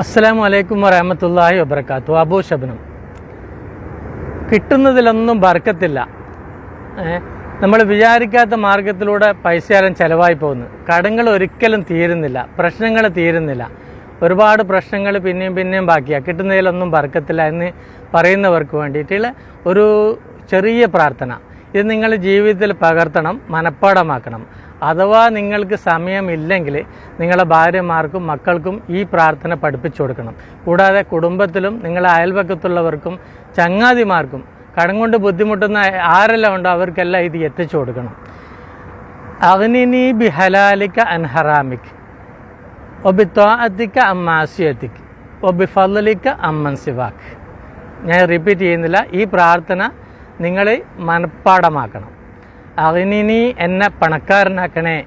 അസ്സലാമു വലൈക്കും വറഹമത്തല്ലാഹി വബർക്കാത്തു അബൂ ശബനം. കിട്ടുന്നതിലൊന്നും ബർക്കത്തില്ല. നമ്മൾ വിചാരിക്കാത്ത മാർഗത്തിലൂടെ പൈസയാലും ചിലവായി പോകുന്നു. കടങ്ങൾ ഒരിക്കലും തീരുന്നില്ല. പ്രശ്നങ്ങൾ തീരുന്നില്ല. ഒരുപാട് പ്രശ്നങ്ങൾ പിന്നെയും പിന്നെയും ബാക്കിയാണ് കിട്ടുന്നതിലൊന്നും ബർക്കത്തില്ല എന്ന് പറയുന്നവർക്ക് വേണ്ടിയിട്ടുള്ള ഒരു ചെറിയ പ്രാർത്ഥന. ഇത് നിങ്ങൾ ജീവിതത്തിൽ പകർത്തണം മനഃപ്പാടമാക്കണം അഥവാ നിങ്ങൾക്ക് സമയമില്ലെങ്കിൽ നിങ്ങളെ ഭാര്യമാർക്കും മക്കൾക്കും ഈ പ്രാർത്ഥന പഠിപ്പിച്ചു കൊടുക്കണം. കൂടാതെ കുടുംബത്തിലും നിങ്ങളെ അയൽപക്കത്തുള്ളവർക്കും ചങ്ങാതിമാർക്കും കടം കൊണ്ട് ബുദ്ധിമുട്ടുന്ന ആരെല്ലാം ഉണ്ടോ അവർക്കെല്ലാം ഇത് എത്തിച്ചു കൊടുക്കണം. അഗ്നിനി ബിഹലാലിക്ക അൻഹറാമിക് ഒബിത്വാഅത്തിക്ക അമ്മാസിയത്തിക്ക് ഒബിഫലിക്ക അമ്മൻ സിവാക്ക് ഞാൻ റിപ്പീറ്റ് ചെയ്യുന്നില്ല. ഈ പ്രാർത്ഥന നിങ്ങൾ മനഃപ്പാടമാക്കണം അഗ്നിനി എന്നെ പണക്കാരനാക്കണേ.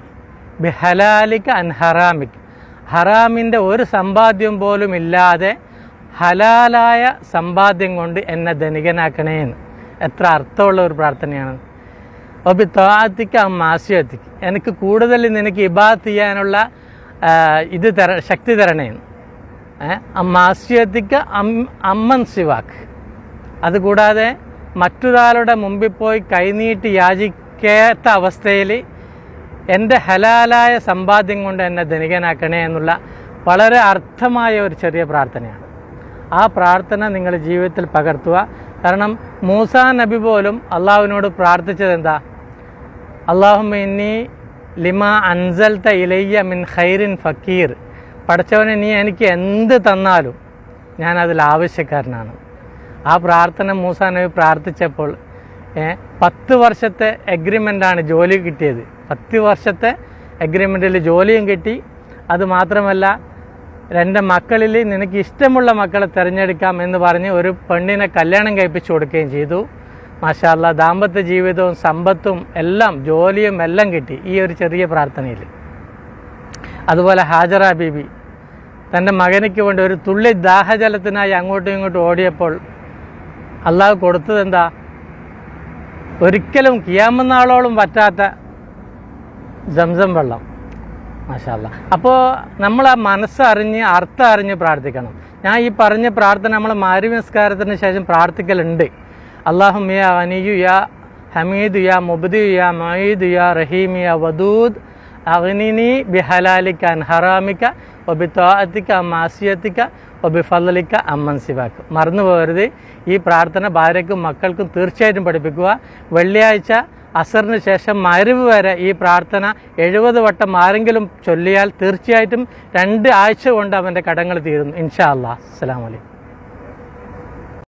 ബിഹലാലിക്ക് അൻ ഹറാമിക്. ഹറാമിന്റെ ഒരു സമ്പാദ്യം പോലും ഇല്ലാതെ ഹലാലായ സമ്പാദ്യം കൊണ്ട് എന്നെ ധനികനാക്കണേ എന്ന്. എത്ര അർത്ഥമുള്ള ഒരു പ്രാർത്ഥനയാണ്. ഒബി ആ അമ്മാസിയത്തിക്ക് എനിക്ക് കൂടുതൽ നിനക്ക് ഇബാത്ത് ചെയ്യാനുള്ള ഇത് തര ശക്തി തരണേന്ന് അമ്മാസിയത്തിക്ക് അം അമ്മൻ സിവാക്ക് അതുകൂടാതെ മറ്റൊരാളുടെ മുമ്പിൽ പോയി കൈനീട്ടി യാചിക്കാത്ത അവസ്ഥയിൽ എന്റെ ഹലാലായ സമ്പാദ്യം കൊണ്ട് എന്നെ ധനികനാക്കണേ എന്നുള്ള വളരെ അർത്ഥമായ ഒരു ചെറിയ പ്രാർത്ഥനയാണ്. ആ പ്രാർത്ഥന നിങ്ങൾ ജീവിതത്തിൽ പകർത്തുക. കാരണം മൂസാ നബി പോലും അള്ളാഹുവിനോട് പ്രാർത്ഥിച്ചത് എന്താ? അള്ളാഹുമ്മ ഇന്നി ലിമ അൻസൽത്ത ഇലയ്യ മിൻ ഖൈറിൻ ഫക്കീർ. പഠിച്ചവനെ നീ എനിക്ക് എന്ത് തന്നാലും ഞാൻ അതിൽ ആവശ്യക്കാരനാണ്. ആ പ്രാർത്ഥന മൂസാ നബി പ്രാർത്ഥിച്ചപ്പോൾ പത്ത് വർഷത്തെ എഗ്രിമെന്റാണ് ജോലി കിട്ടിയത്. പത്ത് വർഷത്തെ എഗ്രിമെന്റിൽ ജോലിയും കിട്ടി. അത് മാത്രമല്ല രണ്ട് മക്കളിൽ നിനക്ക് ഇഷ്ടമുള്ള മക്കളെ തിരഞ്ഞെടുക്കാം എന്ന് പറഞ്ഞ് ഒരു പെണ്ണിനെ കല്യാണം കഴിപ്പിച്ചു കൊടുക്കുകയും ചെയ്തു. മാഷാല്ല ദാമ്പത്യ ജീവിതവും സമ്പത്തും എല്ലാം ജോലിയും എല്ലാം കിട്ടി ഈ ഒരു ചെറിയ പ്രാർത്ഥനയിൽ. അതുപോലെ ഹാജറ ബീബി തന്റെ മകനയ്ക്ക് വേണ്ടി ഒരു തുള്ളി ദാഹജലത്തിനായി അങ്ങോട്ടും ഇങ്ങോട്ടും ഓടിയപ്പോൾ അള്ളാഹ് കൊടുത്തത് എന്താ? ഒരിക്കലും കിയാമനാളോളം പറ്റാത്ത ജംസം വെള്ളം. മാഷാല്ല അപ്പോൾ നമ്മൾ ആ മനസ്സറിഞ്ഞ് അർത്ഥം അറിഞ്ഞ് പ്രാർത്ഥിക്കണം. ഞാൻ ഈ പറഞ്ഞ പ്രാർത്ഥന നമ്മൾ മാരിവിസ്കാരത്തിന് ശേഷം പ്രാർത്ഥിക്കലുണ്ട്. അള്ളാഹും യാ അനിയു യാ ഹമീദ് യാ മുബ്ദു യാ മൊയ്ദ് യാ റഹീം വദൂദ് അഗ്നിനി ബിഹലാലിക്ക അൻഹറാമിക്ക ഒബി മാസിയത്തിക്ക ഒബിഫലിക്ക അമ്മൻ സിവാക്ക് മറന്നു പോകരുത്. ഈ പ്രാർത്ഥന ഭാര്യയ്ക്കും മക്കൾക്കും തീർച്ചയായിട്ടും പഠിപ്പിക്കുക. വെള്ളിയാഴ്ച അസറിന് ശേഷം മരുവ് വരെ ഈ പ്രാർത്ഥന എഴുപത് വട്ടം ആരെങ്കിലും ചൊല്ലിയാൽ തീർച്ചയായിട്ടും രണ്ട് ആഴ്ച കൊണ്ട് അവന്റെ കടങ്ങൾ തീരുന്നു. ഇൻഷാ അല്ലാ അസ്സാം അലൈക്കും.